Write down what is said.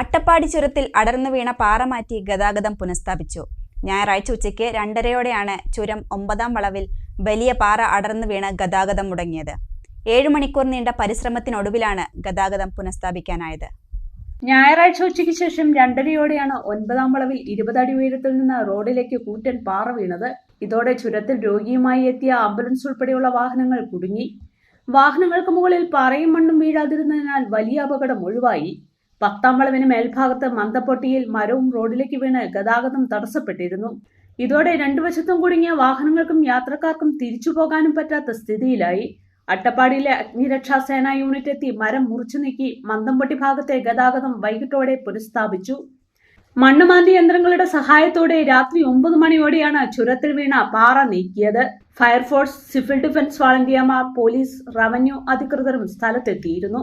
അട്ടപ്പാടി ചുരത്തിൽ അടർന്നു വീണ പാറ മാറ്റി ഗതാഗതം പുനഃസ്ഥാപിച്ചു. ഞായറാഴ്ച ഉച്ചയ്ക്ക് രണ്ടരയോടെയാണ് ചുരം ഒമ്പതാം വളവിൽ വലിയ പാറ അടർന്നു വീണ് ഗതാഗതം മുടങ്ങിയത്. ഏഴു മണിക്കൂർ നീണ്ട പരിശ്രമത്തിനൊടുവിലാണ് ഗതാഗതം പുനഃസ്ഥാപിക്കാനായത്. ഞായറാഴ്ച ഉച്ചയ്ക്ക് ശേഷം രണ്ടരയോടെയാണ് ഒൻപതാം വളവിൽ ഇരുപതടി ഉയരത്തിൽ നിന്ന് റോഡിലേക്ക് കൂറ്റൻ പാറ വീണത്. ഇതോടെ ചുരത്തിൽ രോഗിയുമായി എത്തിയ ആംബുലൻസ് ഉൾപ്പെടെയുള്ള വാഹനങ്ങൾ കുടുങ്ങി. വാഹനങ്ങൾക്ക് മുകളിൽ പാറയും മണ്ണും വീഴാതിരുന്നതിനാൽ വലിയ അപകടം ഒഴിവായി. പത്താം വളവിന് മേൽഭാഗത്ത് മന്ദപ്പൊട്ടിയിൽ മരവും റോഡിലേക്ക് വീണ് ഗതാഗതം തടസ്സപ്പെട്ടിരുന്നു. ഇതോടെ രണ്ടു വശത്തും കുടുങ്ങിയ വാഹനങ്ങൾക്കും യാത്രക്കാർക്കും തിരിച്ചു പോകാനും പറ്റാത്ത സ്ഥിതിയിലായി. അട്ടപ്പാടിയിലെ അഗ്നിരക്ഷാ സേനാ യൂണിറ്റ് എത്തി മരം മുറിച്ചു നീക്കി മന്ദംപൊട്ടി ഭാഗത്തെ ഗതാഗതം വൈകിട്ടോടെ പുനഃസ്ഥാപിച്ചു. മണ്ണുമാന്തി യന്ത്രങ്ങളുടെ സഹായത്തോടെ രാത്രി ഒമ്പത് മണിയോടെയാണ് ചുരത്തിൽ വീണ പാറ നീക്കിയത്. ഫയർഫോഴ്സ് സിവിൽ ഡിഫൻസ് വാളണ്ടിയർമാർ പോലീസ് റവന്യൂ അധികൃതരും സ്ഥലത്തെത്തിയിരുന്നു.